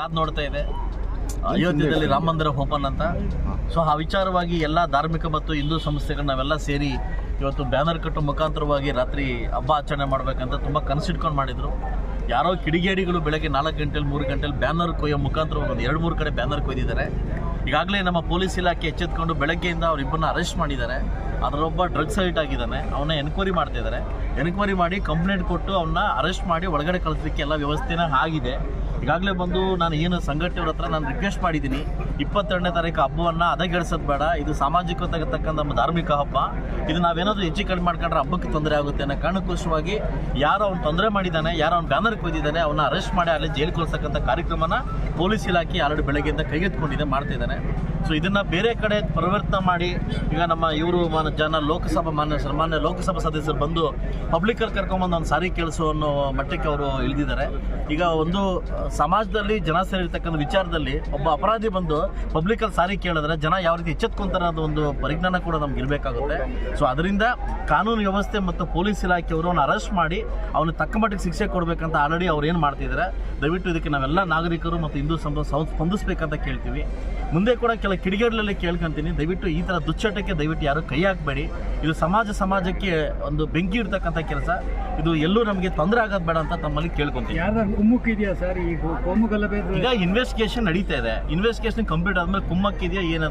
ಕಾದ್ ನೋಡ್ತಾ ಇದೆ. ಅಯೋಧ್ಯೆಯಲ್ಲಿ ರಾಮ ಮಂದಿರ ಓಪನ್ ಅಂತ. ಸೊ ಆ ವಿಚಾರವಾಗಿ ಎಲ್ಲ ಧಾರ್ಮಿಕ ಮತ್ತು ಹಿಂದೂ ಸಂಸ್ಥೆಗಳು ನಾವೆಲ್ಲ ಸೇರಿ ಇವತ್ತು ಬ್ಯಾನರ್ ಕಟ್ಟು ಮುಖಾಂತರವಾಗಿ ರಾತ್ರಿ ಹಬ್ಬ ಆಚರಣೆ ಮಾಡಬೇಕಂತ ತುಂಬ ಕನಸಿಟ್ಕೊಂಡು ಮಾಡಿದರು. ಯಾರೋ ಕಿಡಿಗೇಡಿಗಳು ಬೆಳಗ್ಗೆ ನಾಲ್ಕು ಗಂಟೆಲಿ ಮೂರು ಗಂಟೆಲಿ ಬ್ಯಾನರ್ ಕೊಯ್ಯೋ ಮುಖಾಂತರ ಒಂದು ಎರಡು ಮೂರು ಕಡೆ ಬ್ಯಾನರ್ ಕೊಯ್ದಿದ್ದಾರೆ. ಈಗಾಗಲೇ ನಮ್ಮ ಪೊಲೀಸ್ ಇಲಾಖೆ ಎಚ್ಚೆತ್ಕೊಂಡು ಬೆಳಗ್ಗೆಯಿಂದ ಅವರಿಬ್ಬರನ್ನ ಅರೆಸ್ಟ್ ಮಾಡಿದ್ದಾರೆ. ಅದರೊಬ್ಬ ಡ್ರಗ್ಸ್ ಸೈಟ್ ಆಗಿದ್ದಾನೆ. ಅವನ್ನ ಎನ್ಕ್ವೈರಿ ಮಾಡ್ತಾ ಇದ್ದಾರೆ ಎನ್ಕ್ವೈರಿ ಮಾಡಿ ಕಂಪ್ಲೇಂಟ್ ಕೊಟ್ಟು ಅವನ್ನ ಅರೆಸ್ಟ್ ಮಾಡಿ ಒಳಗಡೆ ಕಳಿಸಲಿಕ್ಕೆ ಎಲ್ಲ ವ್ಯವಸ್ಥೆನ ಆಗಿದೆ. ಈಗಾಗಲೇ ಬಂದು ನಾನು ಏನು ಸಂಘಟನೆಯವ್ರ ಹತ್ರ ನಾನು ರಿಕ್ವೆಸ್ಟ್ ಮಾಡಿದ್ದೀನಿ. ಇಪ್ಪತ್ತೆರಡನೇ ತಾರೀಕು ಹಬ್ಬವನ್ನು ಅದಗೆಡಿಸೋದು ಬೇಡ. ಇದು ಸಾಮಾಜಿಕವಾಗಿರ್ತಕ್ಕಂಥ ತಕ್ಕಂಥ ಧಾರ್ಮಿಕ ಹಬ್ಬ. ಇದು ನಾವೇನಾದರೂ ಹೆಚ್ಚು ಕಡಿಮೆ ಮಾಡ್ಕೊಂಡ್ರೆ ಹಬ್ಬಕ್ಕೆ ತೊಂದರೆ ಆಗುತ್ತೆ ಅನ್ನೋ ಕಾರಣಕ್ಕೋಸ್ಕರವಾಗಿ ಯಾರು ಅವ್ನು ತೊಂದರೆ ಮಾಡಿದ್ದಾನೆ, ಯಾರು ಅವ್ನು ಬ್ಯಾನರ್ ಕೊಯ್ದಿದ್ದಾನೆ ಅವನ್ನ ಅರೆಸ್ಟ್ ಮಾಡಿ ಅಲ್ಲಿ ಜೈಲು ಕಳ್ಸಕ್ಕಂಥ ಕಾರ್ಯಕ್ರಮನ ಪೊಲೀಸ್ ಇಲಾಖೆ ಆಲ್ರೆಡಿ ಬೆಳಗ್ಗೆಯಿಂದ ಕೈಗೆತ್ಕೊಂಡಿದೆ ಮಾಡ್ತಾ ಇದ್ದಾನೆ ಸೊ ಇದನ್ನು ಬೇರೆ ಕಡೆ ಪರಿವರ್ತನೆ ಮಾಡಿ, ಈಗ ನಮ್ಮ ಇವರು ಜನ ಲೋಕಸಭಾ ಮಾನ್ಯ, ಸನ್ಮಾನ್ಯ ಲೋಕಸಭಾ ಸದಸ್ಯರು ಬಂದು ಪಬ್ಲಿಕಲ್ಲಿ ಕರ್ಕೊಂಬಂದು ಒಂದು ಸಾರಿ ಕೇಳಿಸು ಅನ್ನೋ ಮಟ್ಟಕ್ಕೆ ಅವರು ಇಳಿದಿದ್ದಾರೆ. ಈಗ ಒಂದು ಸಮಾಜದಲ್ಲಿ ಜನ ಸೇರಿರ್ತಕ್ಕಂಥ ವಿಚಾರದಲ್ಲಿ ಒಬ್ಬ ಅಪರಾಧಿ ಬಂದು ಪಬ್ಲಿಕಲ್ಲಿ ಸಾರಿ ಕೇಳಿದ್ರೆ ಜನ ಯಾವ ರೀತಿ ಎಚ್ಚೆತ್ಕೊಂತಾರೆ ಅನ್ನೋದು ಒಂದು ಪರಿಜ್ಞಾನ ಕೂಡ ನಮ್ಗೆ ಇರಬೇಕಾಗುತ್ತೆ. ಸೊ ಅದರಿಂದ ಕಾನೂನು ವ್ಯವಸ್ಥೆ ಮತ್ತು ಪೊಲೀಸ್ ಇಲಾಖೆಯವರು ಅವನು ಅರೆಸ್ಟ್ ಮಾಡಿ ಅವನಿಗೆ ತಕ್ಕ ಮಟ್ಟಿಗೆ ಶಿಕ್ಷೆ ಕೊಡಬೇಕಂತ ಆಲ್ರೆಡಿ ಅವ್ರು ಏನು ಮಾಡ್ತಿದ್ದಾರೆ ದಯವಿಟ್ಟು ಇದಕ್ಕೆ ನಾವೆಲ್ಲ ನಾಗರಿಕರು ಮತ್ತು ಹಿಂದೂ ಸಂಘ ಸ್ಪಂದಿಸಬೇಕಂತ ಕೇಳ್ತೀವಿ. ಮುಂದೆ ಕೂಡ ಕೆಲ ಕಿಡಿಗೇಡಲಲ್ಲಿ ಕೇಳ್ಕೊಂತೀನಿ ದಯವಿಟ್ಟು ಈ ಥರ ದುಶ್ಚಟಕ್ಕೆ ದಯವಿಟ್ಟು ಯಾರು ಕೈ ಹಾಕಬೇಡಿ. ಇದು ಸಮಾಜ ಸಮಾಜಕ್ಕೆ ಒಂದು ಬೆಂಕಿ ಇಡ್ತಕ್ಕಂಥ ಕೆಲಸ. ಇದು ಎಲ್ಲೂ ನಮಗೆ ತೊಂದರೆ ಆಗೋದು ಬೇಡ ಅಂತ ತಮ್ಮಲ್ಲಿ ಕೇಳ್ಕೊಂತೀನಿ. ಈಗ ಇನ್ವೆಸ್ಟಿಗೇಷನ್ ನಡೀತಾ ಇದೆ. ಇನ್ವೆಸ್ಟಿಗೇಷನ್ ಕಂಪ್ಲೀಟ್ ಆದಮೇಲೆ ಕುಮ್ಮಕ್ಕಿದೆಯಾ ಏನಂತ